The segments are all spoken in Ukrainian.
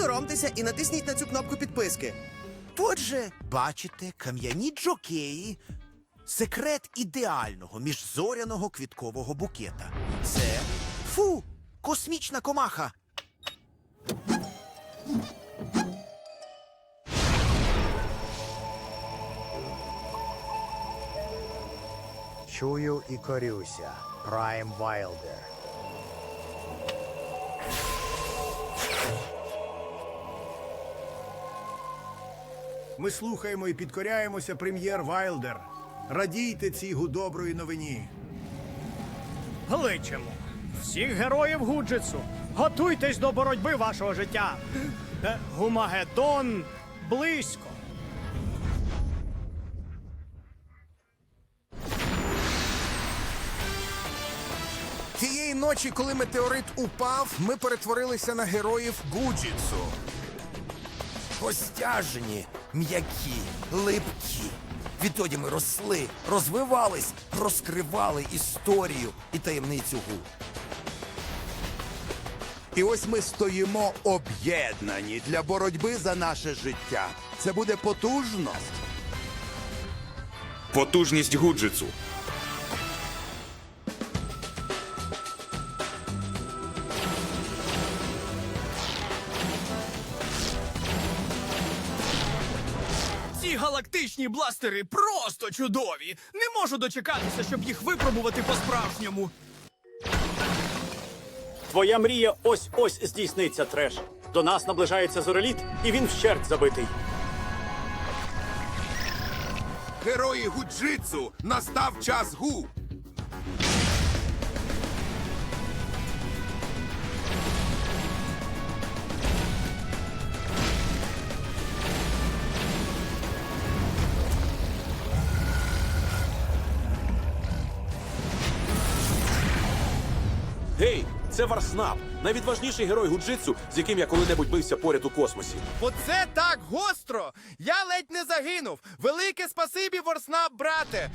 Соромтеся і натисніть на цю кнопку підписки. Тут же, бачите, кам'яні джокеї. Секрет ідеального міжзоряного квіткового букета. Це фу, космічна комаха. Чую і корюся. Прайм Вайлдер. Ми слухаємо і підкоряємося прем'єр Вайлдер. Радійте цій гудоброї новині. Кличемо. Всіх героїв Гуджитсу. Готуйтесь до боротьби вашого життя. Е, Гумагеддон близько. Тієї ночі, коли метеорит упав, ми перетворилися на героїв Гуджітсу. Постяжені, м'які, липкі. Відтоді ми росли, розвивались, розкривали історію і таємницю гу. І ось ми стоїмо об'єднані для боротьби за наше життя. Це буде потужно. Потужність гуджитсу. Ці бластери просто чудові. Не можу дочекатися, щоб їх випробувати по-справжньому. Твоя мрія ось-ось здійсниться, треш. До нас наближається зореліт, і він вщерть забитий. Герої гуджитсу! Настав час гу! Це Варснап, найвідважніший герой гуджитсу, з яким я коли-небудь бився поряд у космосі. Оце так гостро! Я ледь не загинув. Велике спасибі, Ворснап, брате!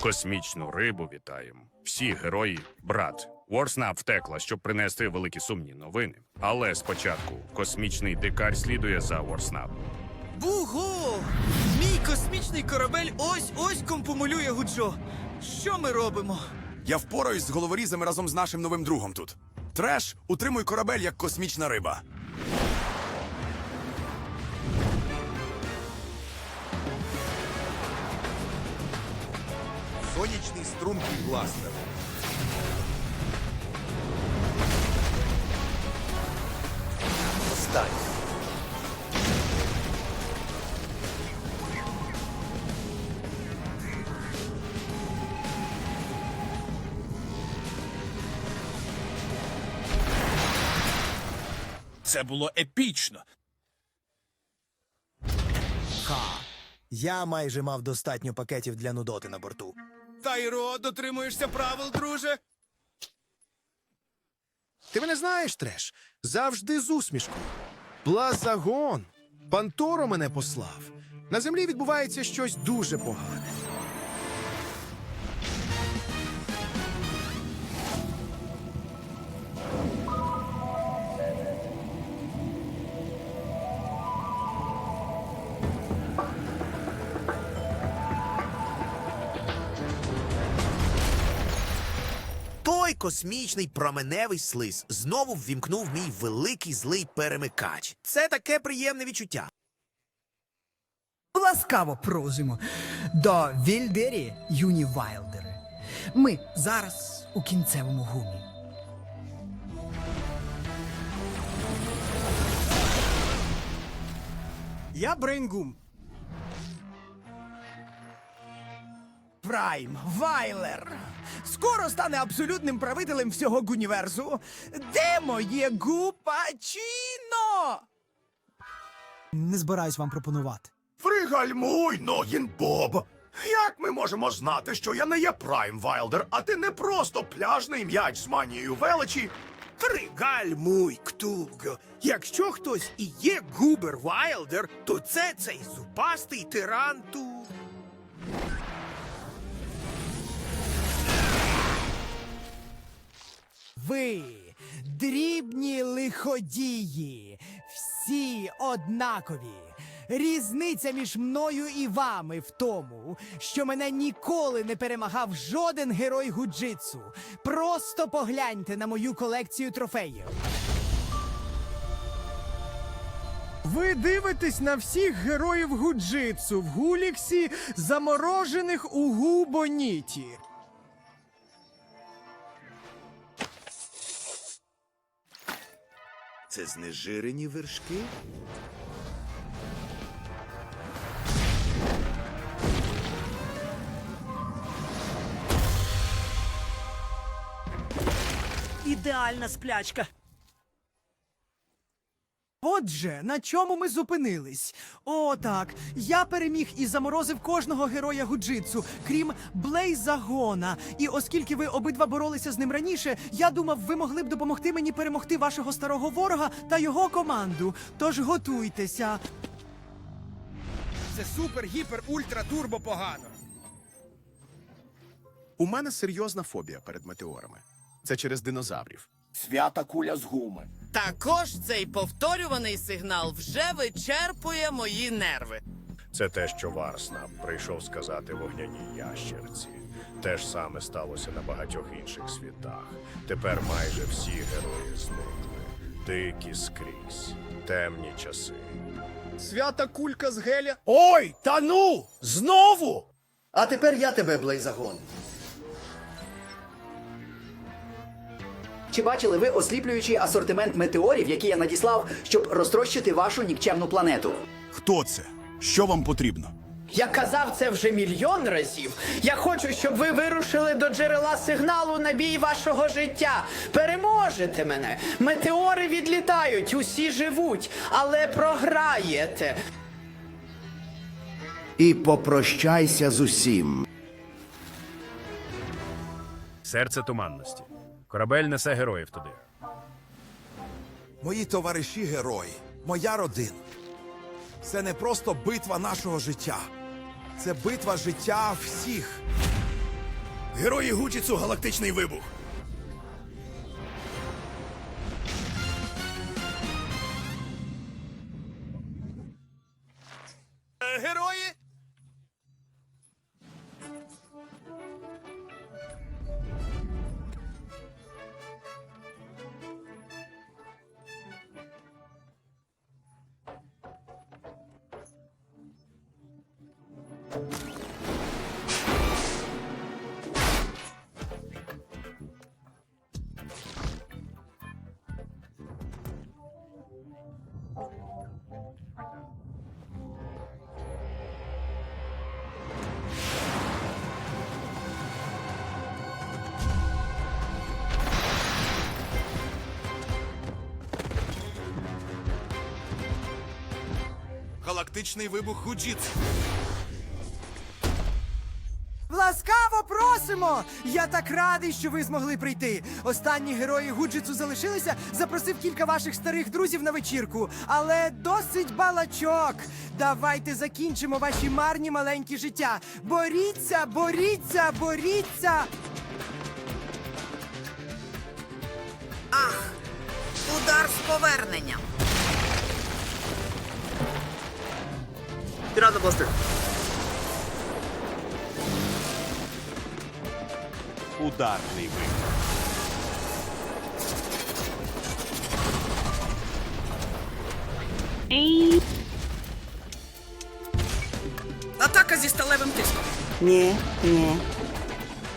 Космічну рибу вітаємо. Всі герої, брат. Ворснап втекла, щоб принести великі сумні новини. Але спочатку космічний дикар слідує за Ворснап. Буго! Мій космічний корабель ось ось компомулює Гуджо. Що ми робимо? Я впораюсь з головорізами разом з нашим новим другом тут. Треш, утримуй корабель як космічна риба. Сонячний стрункий бластер. Останнє. Це було епічно. Ха. Я майже мав достатньо пакетів для нудоти на борту. Тайро, дотримуєшся правил, друже. Ти мене знаєш, треш? Завжди з усмішкою. Блазагон. Панторо мене послав. На землі відбувається щось дуже погане. Космічний променевий слиз знову ввімкнув мій великий злий перемикач. Це таке приємне відчуття. Ласкаво просимо до Вільдері юні Вайлдери. Ми зараз у кінцевому гумі. Я Брейнгум. Прайм Вайлер скоро стане абсолютним правителем всього гуніверсу. Де моє гупачіно? Не збираюсь вам пропонувати. Пригальмуй, Ногін Боб! Як ми можемо знати, що я не є Прайм Вайлдер, а ти не просто пляжний м'яч з манією величі? Пригальмуй, Ктулго. Якщо хтось і є Губер Вайлдер, то це цей зубастий тиран Ви, дрібні лиходії, всі однакові. Різниця між мною і вами в тому, що мене ніколи не перемагав жоден герой гуджитсу. Просто погляньте на мою колекцію трофеїв. Ви дивитесь на всіх героїв гуджитсу в гуліксі, заморожених у губоніті. Це знежирені вершки? Ідеальна сплячка. Отже, на чому ми зупинились? О, так. Я переміг і заморозив кожного героя гуджитсу, крім Блейзагона. І оскільки ви обидва боролися з ним раніше, я думав, ви могли б допомогти мені перемогти вашого старого ворога та його команду. Тож готуйтеся. Це супер, гіпер, ультра, турбо погано. У мене серйозна фобія перед метеорами. Це через динозаврів. Свята куля з гуми. Також цей повторюваний сигнал вже вичерпує мої нерви. Це те, що Варснап прийшов сказати вогняній ящерці. Те ж саме сталося на багатьох інших світах. Тепер майже всі герої зникли. Дикі скрізь, темні часи. Свята кулька з геля. Ой, та ну! Знову! А тепер я тебе, Блейзагон. Чи бачили ви осліплюючий асортимент метеорів, які я надіслав, щоб розтрощити вашу нікчемну планету? Хто це? Що вам потрібно? Я казав це вже мільйон разів. Я хочу, щоб ви вирушили до джерела сигналу на бій вашого життя. Переможете мене. Метеори відлітають, усі живуть, але програєте. І попрощайся з усім. Серце туманності. Корабель несе героїв туди. Мої товариші герої, моя родина. Це не просто битва нашого життя. Це битва життя всіх. Герої Гуджіцу галактичний вибух. Галактичний вибух Худжіцу. Ласкаво просимо! Я так радий, що ви змогли прийти. Останні герої Гуджитсу залишилися, запросив кілька ваших старих друзів на вечірку, але досить балачок. Давайте закінчимо ваші марні маленькі життя. Боріться, боріться, боріться! Ах, удар з поверненням. Ударний вибух. Атака зі сталевим тиском. Ні, ні.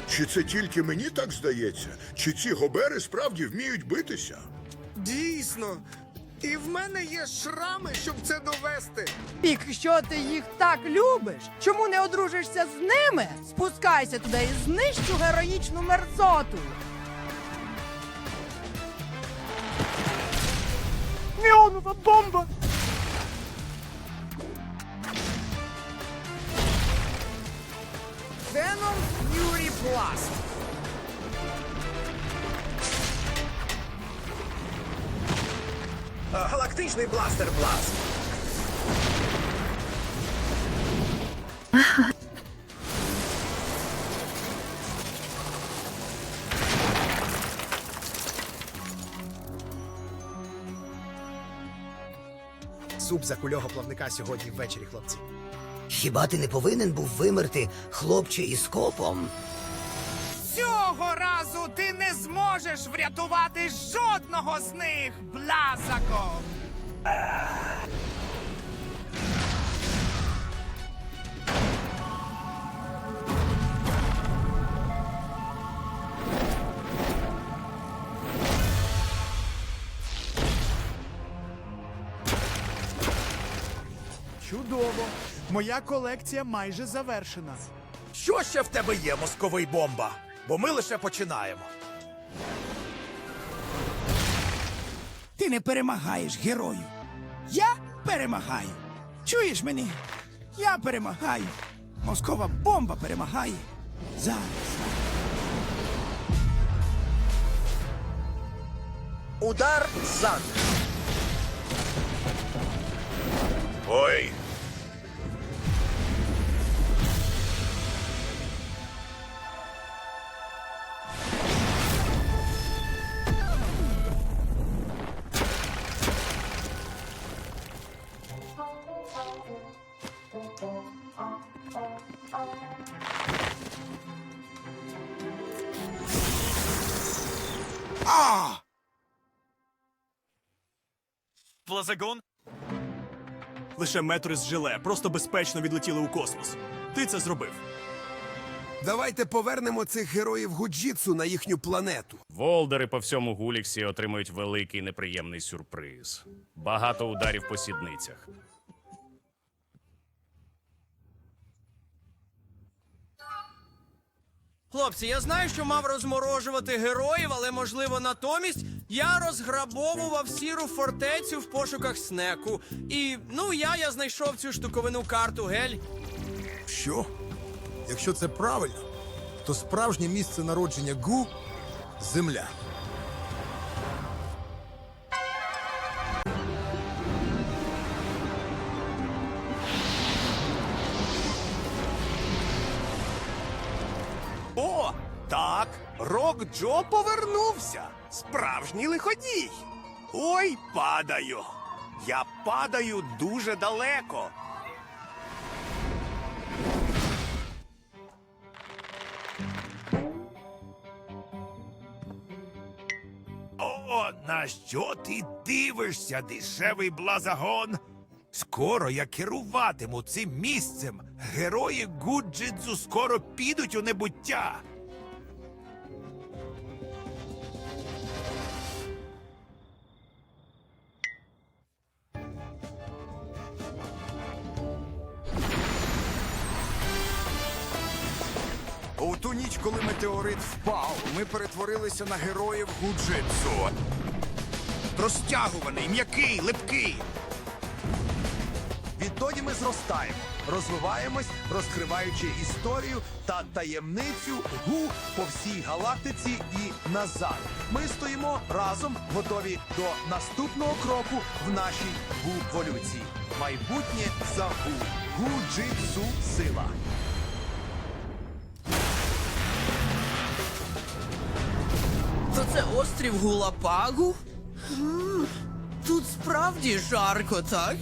Чи це тільки мені так здається? Чи ці гобери справді вміють битися? Дійсно. І в мене є шрами, щоб це довести. Якщо ти їх так любиш, чому не одружишся з ними? Спускайся туди і знищу героїчну мерзоту. Неонова бомба! Venom Fury Blast. Галактичний бластер бласт. Суп за кулього плавника сьогодні ввечері, хлопці. Хіба ти не повинен був вимерти хлопче із копом? Зможеш врятувати жодного з них, блазако! Чудово. Моя колекція майже завершена. Що ще в тебе є, мозковий бомба? Бо ми лише починаємо. Ти не перемагаєш герою. Я перемагаю. Чуєш мені? Я перемагаю. Москова бомба перемагає. Зараз. Удар зад. Плазагон? Лише метри з жиле, просто безпечно відлетіли у космос. Ти це зробив. Давайте повернемо цих героїв Гуджітсу на їхню планету. Волдери по всьому Гуліксі отримують великий неприємний сюрприз. Багато ударів по сідницях. Хлопці, я знаю, що мав розморожувати героїв, але можливо натомість я розграбовував сіру фортецю в пошуках снеку. І ну я, я знайшов цю штуковину карту гель. Що? Якщо це правильно, то справжнє місце народження Гу земля. Рок Джо повернувся. Справжній лиходій. Ой, падаю. Я падаю дуже далеко. О, на що ти дивишся, дешевий блазагон? Скоро я керуватиму цим місцем. Герої Гуджидзу скоро підуть у небуття. Метеорит впав, ми перетворилися на героїв Гуджитсу. Розтягуваний, м'який, липкий. Відтоді ми зростаємо, розвиваємось, розкриваючи історію та таємницю гу по всій галактиці і назад. Ми стоїмо разом, готові до наступного кроку в нашій гу-волюції. Майбутнє за гу. Гу-джитсу сила. То це острів Гулапагу? М, Тут справді жарко, так?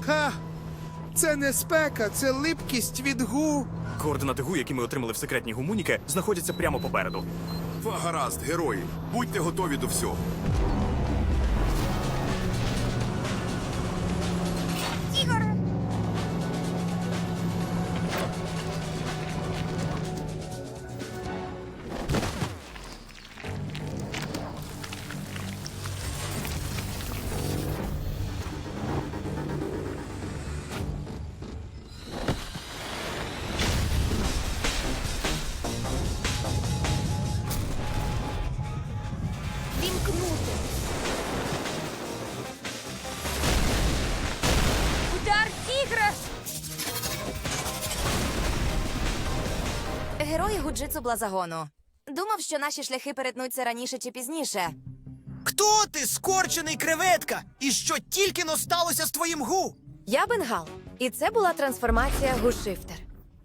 Ха! Це не спека, це липкість від гу. Координати гу, які ми отримали в секретній гумуніке, знаходяться прямо попереду. Гаразд, герої, будьте готові до всього. Ми гуджицу блазагону. Думав, що наші шляхи перетнуться раніше чи пізніше. Хто ти, скорчений креветка? І що тільки но сталося з твоїм гу? Я бенгал, і це була трансформація гушифтер.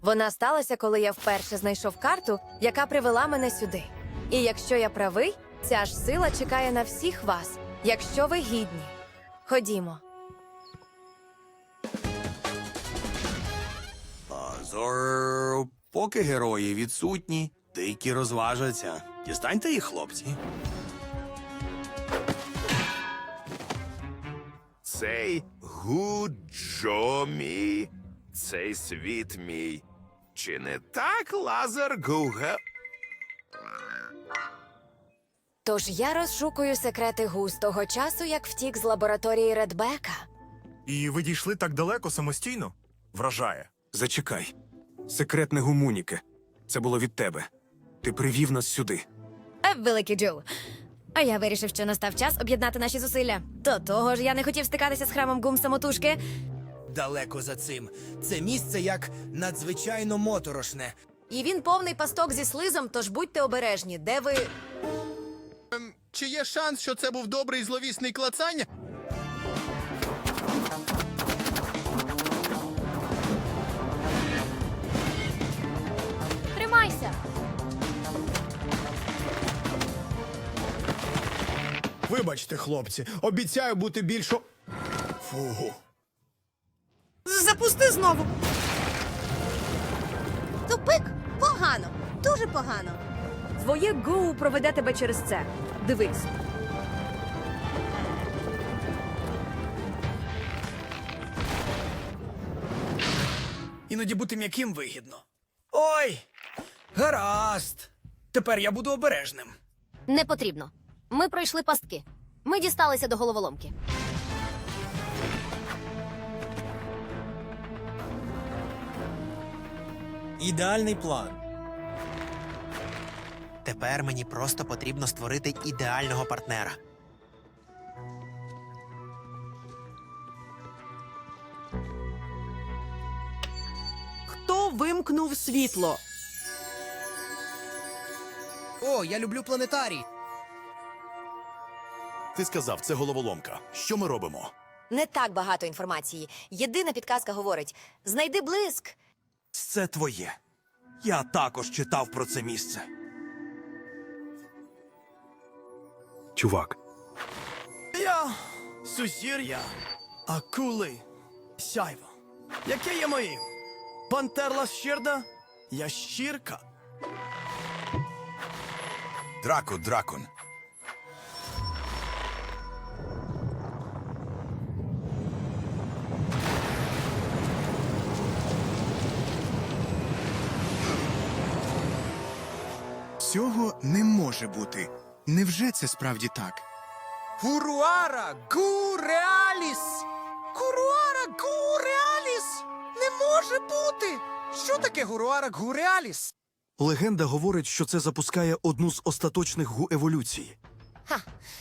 Вона сталася, коли я вперше знайшов карту, яка привела мене сюди. І якщо я правий, ця ж сила чекає на всіх вас, якщо ви гідні. Ходімо. Азор поки герої відсутні, дикі розважаться. Дістаньте їх, хлопці. Цей гуджо мій, цей світ мій. Чи не так, Лазар Гуге? Тож я розшукую секрети гу з того часу, як втік з лабораторії Редбека. І ви дійшли так далеко самостійно? Вражає. Зачекай. Секретне гумуніке. Це було від тебе. Ти привів нас сюди. Е, Великий Джо. А я вирішив, що настав час об'єднати наші зусилля. До того ж, я не хотів стикатися з храмом гум самотужки. Далеко за цим. Це місце як надзвичайно моторошне. І він повний пасток зі слизом, тож будьте обережні, де ви. Чи є шанс, що це був добрий зловісний клацання? Тримайся! Вибачте, хлопці, обіцяю бути більш... о- Фу. Запусти знову. Тупик? Погано, дуже погано. Твоє гу проведе тебе через це. Дивись. Іноді бути м'яким вигідно. Ой! Гаразд. Тепер я буду обережним. Не потрібно. Ми пройшли пастки. Ми дісталися до головоломки. Ідеальний план. Тепер мені просто потрібно створити ідеального партнера. Хто вимкнув світло? О, я люблю планетарій. Ти сказав, це головоломка. Що ми робимо? Не так багато інформації. Єдина підказка говорить: знайди блиск. Це твоє. Я також читав про це місце. Чувак, Я сузір'я, акули, сяйво. Яке є моїм? Пантерла щерда, ящірка. Драко, дракон. Цього не може бути. Невже це справді так? Фуруара гуреаліс! Куруара гуреаліс! Не може бути! Що таке гуруара гуреаліс? Легенда говорить, що це запускає одну з остаточних гу еволюції. Ха,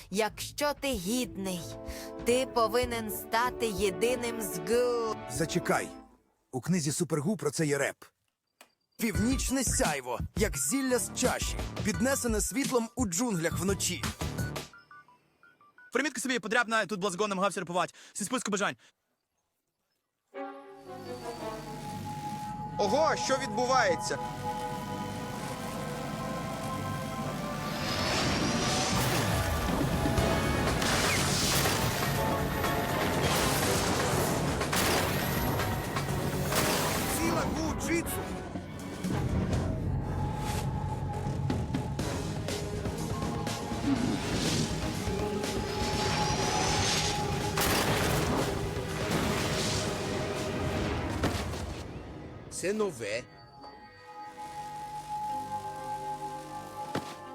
якщо ти гідний, ти повинен стати єдиним з гу. Зачекай. У книзі Супергу про це є реп. Північне сяйво, як зілля з чаші, піднесене світлом у джунглях вночі. Примітки собі подрябна, тут блазго намагався репувати. Зі списку бажань. Ого, що відбувається? Це нове.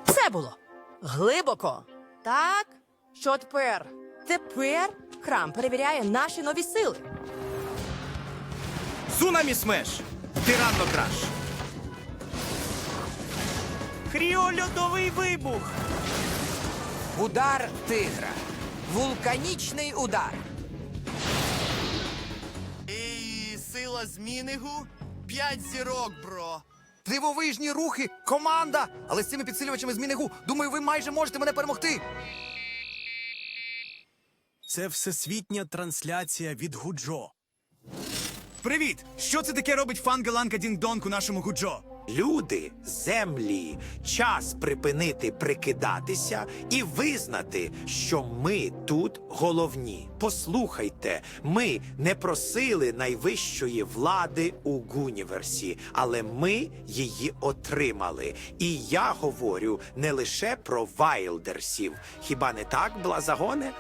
Це було глибоко. Так, що тепер? Тепер храм перевіряє наші нові сили. Цунамі смеш! Тиранно краш! Кріольодовий вибух. Удар тигра. Вулканічний удар. І сила змінигу? П'ять зірок, бро. Дивовижні рухи, команда! Але з цими підсилювачами з мінигу, думаю, ви майже можете мене перемогти. Це всесвітня трансляція від Гуджо. Привіт! Що це таке робить фангеланка Дінг-Донг у нашому Гуджо? Люди землі, час припинити прикидатися і визнати, що ми тут головні. Послухайте, ми не просили найвищої влади у Гуніверсі, але ми її отримали. І я говорю не лише про Вайлдерсів. Хіба не так, Блазагоне?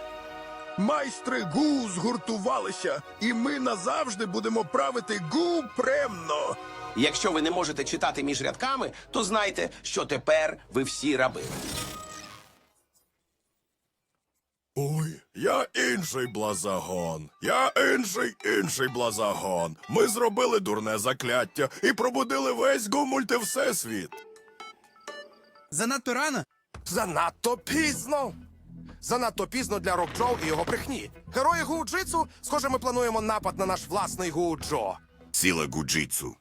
Майстри Гу згуртувалися, і ми назавжди будемо правити Гу премно. Якщо ви не можете читати між рядками, то знайте, що тепер ви всі раби. Ой, я інший блазагон. Я інший інший блазагон. Ми зробили дурне закляття і пробудили весь гумульти всесвіт. Занадто рано. Занадто пізно. Занадто пізно для Рокджо і його брехні. Герої Гуджитсу, схоже, ми плануємо напад на наш власний Гуджо. Ціле гуджитсу.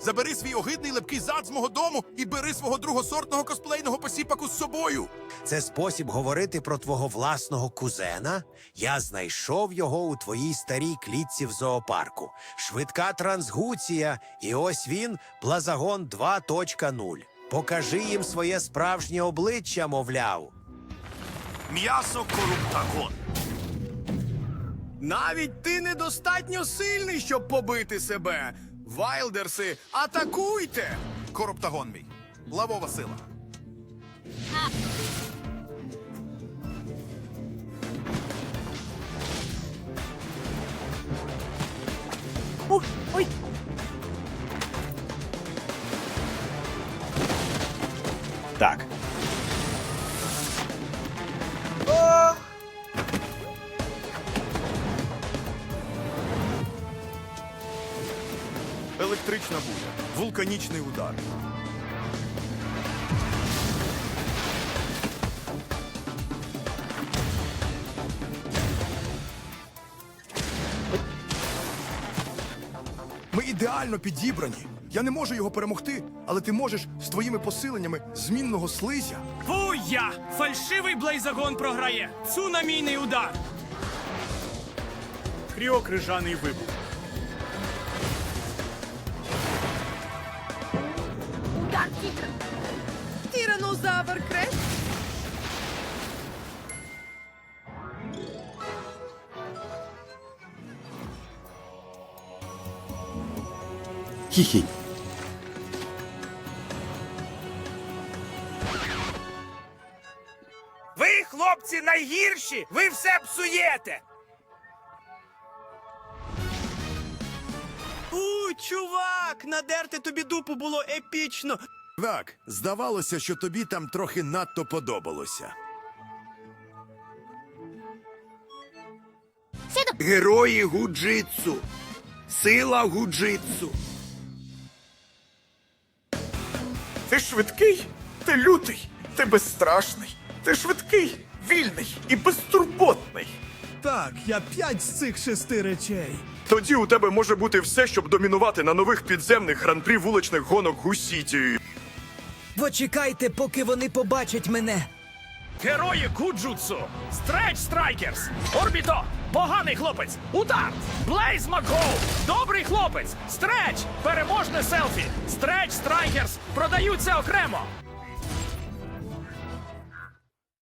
Забери свій огидний липкий зад з мого дому і бери свого другосортного косплейного посіпаку з собою. Це спосіб говорити про твого власного кузена. Я знайшов його у твоїй старій клітці в зоопарку. Швидка трансгуція, і ось він, Плазагон 2.0. Покажи їм своє справжнє обличчя, мовляв. М'ясо коруптагон. Навіть ти недостатньо сильний, щоб побити себе. Вайлдерси, атакуйте! Короптагон мій. Лавова сила. Вулканічний удар. Ми ідеально підібрані. Я не можу його перемогти, але ти можеш з твоїми посиленнями змінного слизя. Буя! Фальшивий блейзагон програє! Цунамійний удар! Кріокрижаний вибух. Тиранозавр креш. Хі-хі. Ви, хлопці, найгірші! Ви все псуєте! Чувак! Надерти тобі дупу було епічно! Так, здавалося, що тобі там трохи надто подобалося. Герої гуджитсу! Сила гуджитсу! Ти швидкий, ти лютий, ти безстрашний, ти швидкий, вільний і безтурботний. Так, я п'ять з цих шести речей. Тоді у тебе може бути все, щоб домінувати на нових підземних гран-прі вуличних гонок Гусіті. Почекайте, поки вони побачать мене. Герої Куджутсу! Стреч Страйкерс! Орбіто! Поганий хлопець! Удар! Блейз Макгоу! Добрий хлопець! Стреч! Переможне селфі! Стреч Страйкерс! Продаються окремо!